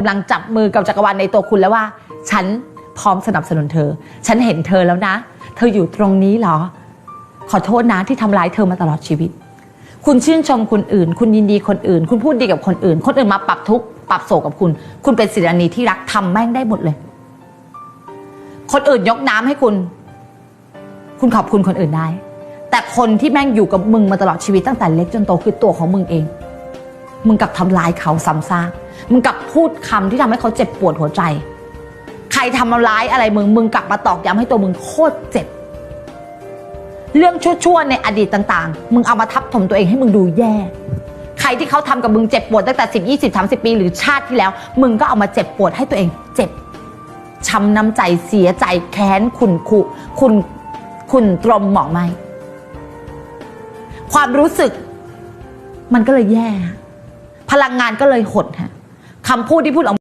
กำลังจับมือกับจักรวาลในตัวคุณแล้วว่า ฉันพร้อมสนับสนุนเธอ ฉันเห็นเธอแล้วนะ เธออยู่ตรงนี้เหรอ ขอโทษนะที่ทำร้ายเธอมาตลอดชีวิต คุณชื่นชมคนอื่น คุณยินดีคนอื่น คุณพูดดีกับคนอื่น คนอื่นมาปรับทุกข์ปรับโศกกับคุณ คุณเป็นศิลานีที่รักทำแม่งได้หมดเลย คนอื่นยกน้ำให้คุณ คุณขอบคุณคนอื่นได้ แต่คนที่แม่งอยู่กับมึงมาตลอดชีวิตตั้งแต่เล็กจนโตคือตัวของมึงเอง มึงกลับทำลายเขาซ้ำซากมึงกลับพูดคำที่ทำให้เขาเจ็บปวดหัวใจ ใครทำร้ายอะไรมึง มึงกลับมาตอกย้ำให้ตัวมึงโคตรเจ็บ เรื่องชั่วๆในอดีตต่างๆ มึงเอามาทับถมตัวเองให้มึงดูแย่ ใครที่เขาทำกับมึงเจ็บปวดตั้งแต่สิบยี่สิบสามสิบปีหรือชาติที่แล้ว มึงก็เอามาเจ็บปวดให้ตัวเอง เจ็บช้ำน้ำใจเสียใจแค้นขุนคุคุณคุณตรมหมองไหมความรู้สึก มันก็เลยแย่ พลังงานก็เลยหดค่ะคำพูดที่พูดออกมา